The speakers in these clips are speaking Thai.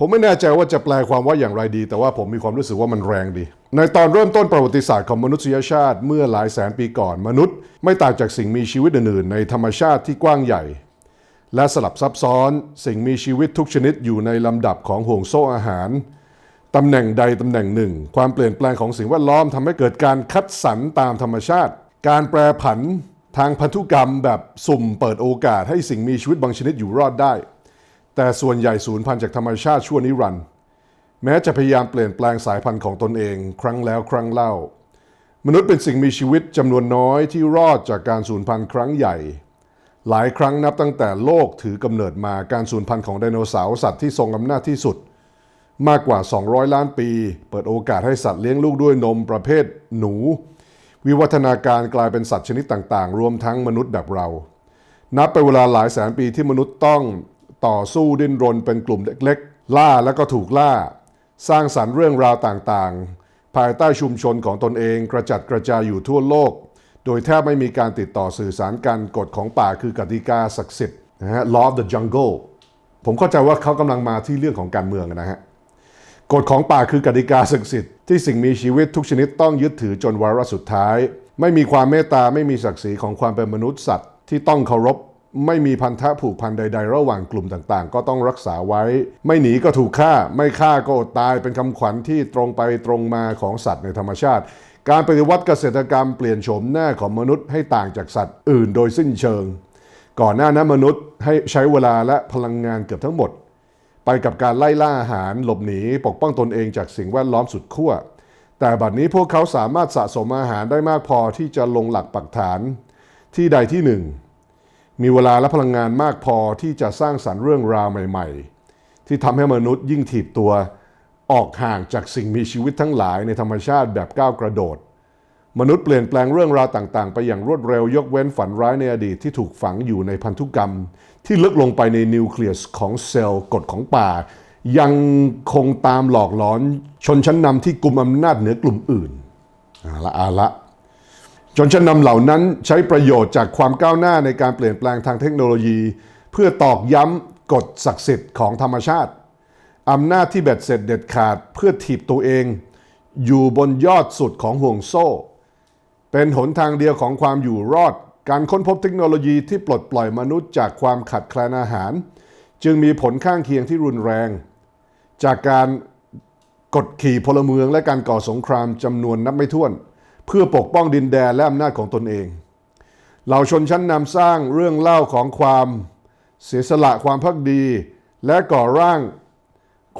ผมไม่แน่ใจว่าจะแปลความว่าอย่างไรดี แต่ว่าผมมีความรู้สึกว่ามันแรงดี ในตอนเริ่มต้นประวัติศาสตร์ของมนุษยชาติเมื่อหลายแสนปีก่อน มนุษย์ ไม่ต่างจากสิ่งมีชีวิตอื่นๆในธรรมชาติที่กว้างใหญ่ และสลับซับซ้อน สิ่งมีชีวิตทุกชนิดอยู่ในลำดับของห่วงโซ่อาหารตำแหน่งใดตำแหน่งหนึ่ง ความเปลี่ยนแปลงของสิ่งแวดล้อมทำให้เกิดการคัดสรรตามธรรมชาติ การแปรผันทางพันธุกรรมแบบสุ่มเปิดโอกาสให้สิ่งมีชีวิตบางชนิดอยู่รอดได้ แต่ส่วนใหญ่สูญพันธุ์จากธรรมชาติชั่วนิรันดร์แม้จะพยายามเปลี่ยนแปลงสายพันธุ์ของตนเองครั้งแล้วครั้งเล่า มนุษย์เป็นสิ่งมีชีวิตจำนวนน้อยที่รอดจากการสูญพันธุ์ครั้งใหญ่ หลายครั้งนับตั้งแต่โลกถือกำเนิดมาการสูญพันธุ์ของไดโนเสาร์สัตว์ที่ทรงอำนาจที่สุด มากกว่า 200 ล้านปี เปิดโอกาสให้สัตว์เลี้ยงลูกด้วยนมประเภทหนู วิวัฒนาการกลายเป็นสัตว์ชนิดต่างๆ รวมทั้งมนุษย์แบบเรา นับไปเวลาหลายแสนปีที่มนุษย์ต้อง ต่อสู้ดิ้นรนเป็นกลุ่มเล็กๆ ล่าแล้วก็ถูกล่า สร้างสรรค์เรื่องราวต่างๆ ภายใต้ชุมชนของตนเองกระจัดกระจายอยู่ทั่วโลก โดยแทบไม่มีการติดต่อสื่อสารกันกฎของป่าคือกติกาศักดิ์สิทธิ์นะฮะ law of the jungle ผมเข้าใจว่าเขากำลังมาที่เรื่องของการเมืองนะฮะกฎของป่าคือกติกาศักดิ์สิทธิ์ที่สิ่งมีชีวิตทุกชนิดต้องยึดถือจนวาระสุดท้าย ไม่มีความเมตตาไม่มีศักดิ์ศรีของความเป็นมนุษย์สัตว์ที่ต้องเคารพ ไม่มีพันธะผูกพันใด ๆ ระหว่างกลุ่มต่างๆ ก็ต้องรักษาไว้ ไม่หนีก็ถูกฆ่า ไม่ฆ่าก็อดตายเป็นคำขวัญที่ตรงไปตรงมาของสัตว์ในธรรมชาติ การปฏิวัติเกษตรกรรมเปลี่ยนโฉมหน้าของมนุษย์ให้ต่างจากสัตว์อื่นโดยสิ้นเชิง ก่อนหน้านั้นมนุษย์ให้ใช้เวลาและพลังงานเกือบทั้งหมด ไปกับการไล่ล่าอาหารหลบหนีปกป้องตนเองจากสิ่งแวดล้อมสุดขั้วแต่บัดนี้พวกเขาสามารถสะสมอาหารได้มากพอที่จะลงหลักปักฐานที่ใดที่หนึ่ง มีเวลาและพลังงานมากพอที่จะสร้างสรรค์เรื่องราวใหม่ ๆ ที่ทำให้มนุษย์ยิ่งถีบตัวออกห่างจากสิ่งมีชีวิตทั้งหลายในธรรมชาติแบบก้าวกระโดด มนุษย์เปลี่ยนแปลงเรื่องราวต่างๆ ไปอย่างรวดเร็วยกเว้นฝันร้ายในอดีตที่ถูกฝังอยู่ในพันธุกรรม ที่ลึกลงไปในนิวเคลียสของเซลล์กฎของป่า ยังคงตามหลอกหลอนชนชั้นนำที่กลุ่มอำนาจเหนือกลุ่มอื่นเอาละอาละ ชนชั้นนำเหล่านั้นใช้ประโยชน์จากความก้าวหน้าในการเปลี่ยนแปลงทางเทคโนโลยี เพื่อตอกย้ำกฎศักดิ์สิทธิ์ของธรรมชาติอำนาจที่เบ็ดเสร็จเด็ดขาดเพื่อถีบตัวเอง อยู่บนยอดสุดของห่วงโซ่ เป็นหนทางเดียวของความอยู่รอด การค้นพบเทคโนโลยีที่ปลดปล่อยมนุษย์จากความขัดแคลนอาหาร จึงมีผลข้างเคียงที่รุนแรง จากการกดขี่พลเมืองและการก่อสงครามจำนวนนับไม่ถ้วน เพื่อปกป้องดินแดนและอำนาจของตนเองเหล่าชนชั้นนำสร้างเรื่องเล่าของความเสียสละความพักดี และก่อร่าง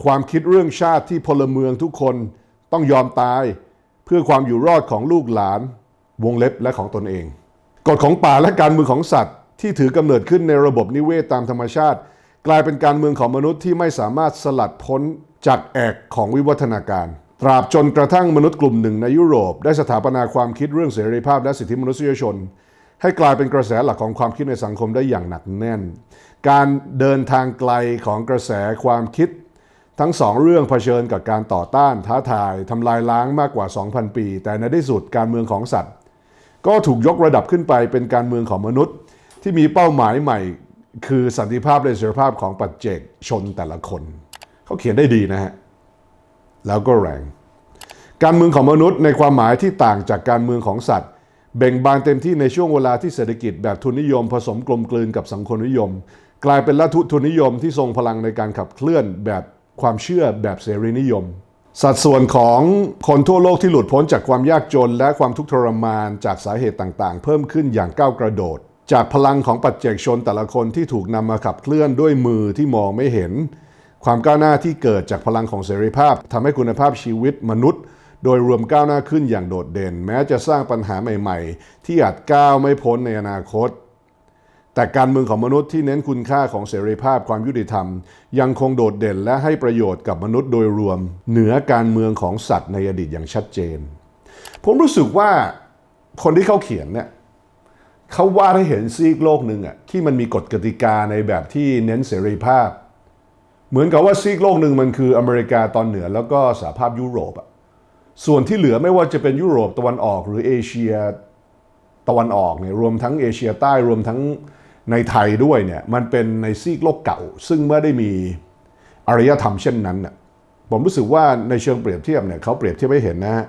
ความคิดเรื่องชาติที่พลเมืองทุกคนต้องยอมตาย เพื่อความอยู่รอดของลูกหลานวงเล็บและของตนเอง กฎของป่าและการเมืองของสัตว์ ที่ถือกำเนิดขึ้นในระบบนิเวศตามธรรมชาติ กลายเป็นการเมืองของมนุษย์ที่ไม่สามารถสลัดพ้นจากแอกของวิวัฒนาการ ตราบจนกระทั่งมนุษย์กลุ่มหนึ่งในยุโรป ได้สถาปนาความคิดเรื่องเสรีภาพและสิทธิมนุษยชน ให้กลายเป็นกระแสหลักของความคิดในสังคมได้อย่างหนักแน่น การเดินทางไกลของกระแสความคิด ทั้งสองเรื่องเผชิญกับการต่อต้านท้าทายทำลายล้างมากกว่า 2,000 ปี แต่ในที่สุดการเมืองของสัตว์ ก็ถูกยกระดับขึ้นไปเป็นการเมืองของมนุษย์ ที่มีเป้าหมายใหม่ คือสันติภาพและเสรีภาพของปัจเจกชนแต่ละคน เขาเขียนได้ดีนะฮะ แล้วก็แรง การเมืองของมนุษย์ในความหมายที่ต่างจากการเมืองของสัตว์ เบ่งบานเต็มที่ในช่วงเวลาที่เศรษฐกิจแบบทุนนิยม ผสมกลมกลืนกับสังคมนิยม กลายเป็นลัทธิทุนนิยมที่ทรงพลังในการขับเคลื่อนแบบความเชื่อแบบเสรีนิยม สัดส่วนของคนทั่วโลกที่หลุดพ้นจากความยากจน และความทุกข์ทรมานจากสาเหตุต่างๆ เพิ่มขึ้นอย่างก้าวกระโดด จากพลังของปัจเจกชนแต่ละคนที่ถูกนำมาขับเคลื่อนด้วยมือที่มองไม่เห็น ความก้าวหน้าที่เกิดจากพลังของเสรีภาพทำให้คุณภาพชีวิตมนุษย์ โดยรวมก้าวหน้าขึ้นอย่างโดดเด่น แม้จะสร้างปัญหาใหม่ ๆ ที่อาจก้าวไม่พ้นในอนาคต แต่การเมืองของมนุษย์ที่เน้นคุณค่าของเสรีภาพความยุติธรรม ยังคงโดดเด่นและให้ประโยชน์กับมนุษย์โดยรวม เหนือการเมืองของสัตว์ในอดีตอย่างชัดเจน ผมรู้สึกว่าคนที่เขาเขียนเนี่ยเขาวาดให้เห็นซีกโลกหนึ่งอะที่มันมีกฎกติกาในแบบที่เน้นเสรีภาพ เหมือนกับว่าซีกโลกหนึ่งมันคืออเมริกาตอนเหนือแล้วก็สหภาพยุโรปอะส่วนที่เหลือไม่ว่าจะเป็นยุโรปตะวันออกหรือเอเชียตะวันออกเนี่ยรวมทั้งเอเชียใต้รวมทั้งในไทยด้วยเนี่ยมันเป็นในซีกโลกเก่า ซึ่งไม่ได้มีอารยธรรมเช่นนั้นน่ะผมรู้สึกว่าในเชิงเปรียบเทียบเนี่ยเขาเปรียบเทียบให้เห็นนะฮะ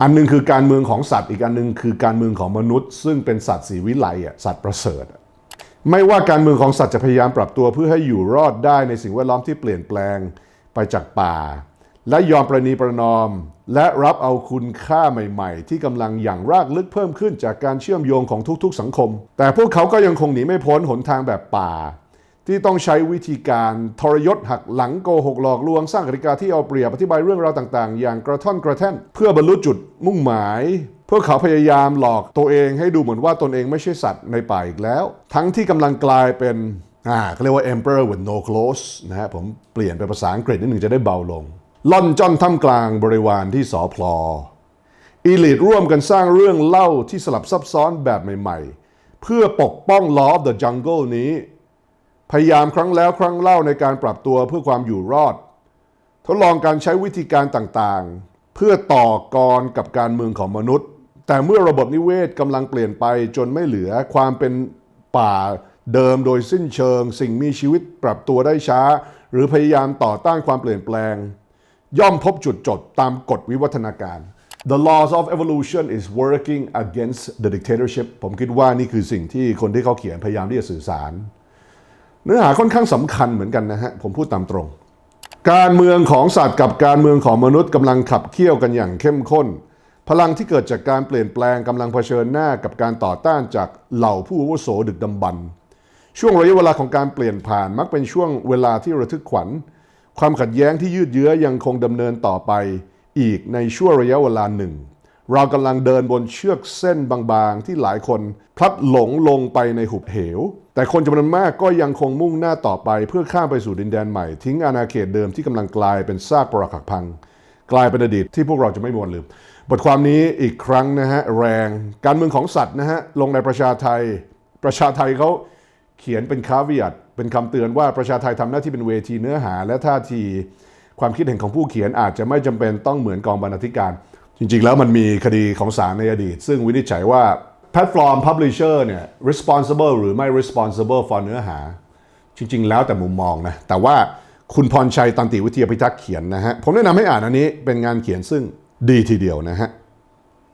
อันหนึงคือการเมืองของสัตว์อีกอันหนึงคือการเมืองของมนุษย์ ซึ่งเป็นสัตว์สีวิไลอะสัตว์ประเสริฐ ไม่ว่าการเมืองของสัตว์จะพยายามปรับตัวเพื่อให้อยู่รอดได้ในสิ่งแวดล้อมที่เปลี่ยนแปลงไปจากป่า และยอมประนีประนอม และรับเอาคุณค่าใหม่ๆ ที่กำลังอย่างรากลึกเพิ่มขึ้นจากการเชื่อมโยงของทุกๆ สังคม แต่พวกเขาก็ยังคงหนีไม่พ้นหนทางแบบป่า ที่ต้องใช้วิธีการทรยศหักหลังโกหกหลอกลวงสร้างกติกาที่เอาเปรียบอธิบายเรื่องราวต่างๆ อย่างกระท่อนกระแท่นเพื่อบรรลุจุดมุ่งหมาย พวกเขาพยายามหลอกตัวเองให้ดูเหมือนว่าตนเองไม่ใช่สัตว์ในป่าอีกแล้ว ทั้งที่กำลังกลายเป็นอ่าเขาเรียกว่า emperor with no clothes นะฮะผมเปลี่ยนเป็นภาษาอังกฤษนิดหนึ่งจะได้เบาลงล่อนจ้อนท่ามกลางบริวารที่สอพลออีลิทร่วมกันสร้างเรื่องเล่าที่สลับซับซ้อนแบบใหม่ ๆ เพื่อปกป้อง Law of the Jungle นี้ พยายามครั้งแล้วครั้งเล่าในการปรับตัวเพื่อความอยู่รอด ทดลองการใช้วิธีการต่างๆ เพื่อต่อกรกับการเมืองของมนุษย์ แต่เมื่อระบบนิเวศกำลังเปลี่ยนไปจนไม่เหลือความเป็นป่าเดิมโดยสิ้นเชิง สิ่งมีชีวิตปรับตัวได้ช้า หรือพยายามต่อต้านความเปลี่ยนแปลง ย่อมพบจุดจดตามกฎวิวัฒนาการ The laws of evolution is working against the dictatorship ผมคิดว่านี่คือสิ่งที่คนที่เขาเขียนพยายามที่จะสื่อสาร เนื้อหาค่อนข้างสำคัญเหมือนกันนะฮะ ผมพูดตามตรง การเมืองของสัตว์กับการเมืองของมนุษย์กำลังขับเคี่ยวกันอย่างเข้มข้น พลังที่เกิดจากการเปลี่ยนแปลงกำลังเผชิญหน้ากับการต่อต้านจากเหล่าผู้อาวุโสดึกดำบรรพ์ช่วงระยะเวลาของการเปลี่ยนผ่านมักเป็นช่วงเวลาที่ระทึกขวัญ ความขัดแย้งที่ยืดเยื้อยังคงดำเนินต่อไปอีกในช่วงระยะเวลาหนึ่ง เรากำลังเดินบนเชือกเส้นบางๆ ที่หลายคนพลัดหลงลงไปในหุบเหว แต่คนจำนวนมากก็ยังคงมุ่งหน้าต่อไป เพื่อข้ามไปสู่ดินแดนใหม่ ทิ้งอาณาเขตเดิมที่กำลังกลายเป็นซากปรักหักพัง กลายเป็นอดีตที่พวกเราจะไม่มวนลืม บทความนี้อีกครั้งนะฮะแรงการเมืองของสัตว์นะฮะลงในประชาไทย ประชาไทยเขาเขียนเป็นคาวิยัตเป็นคำเตือนว่าประชาไทยทำหน้าที่เป็นเวทีเนื้อหา และท่าทีความคิดเห็นของผู้เขียนอาจจะไม่จำเป็นต้องเหมือนกองบรรณาธิการ จริงๆ แล้วมันมีคดีของศาลในอดีต ซึ่งวินิจฉัยว่าแพลตฟอร์ม Publisher เนี่ย responsible หรือไม่ responsible for เนื้อหา จริง ๆ แล้วแต่มุมมองนะแต่ว่าคุณพรชัยตันติวิทยาพิทักษ์เขียนนะฮะผมแนะนำให้อ่านอันนี้เป็นงานเขียนซึ่ง ดีทีเดียวนะฮะ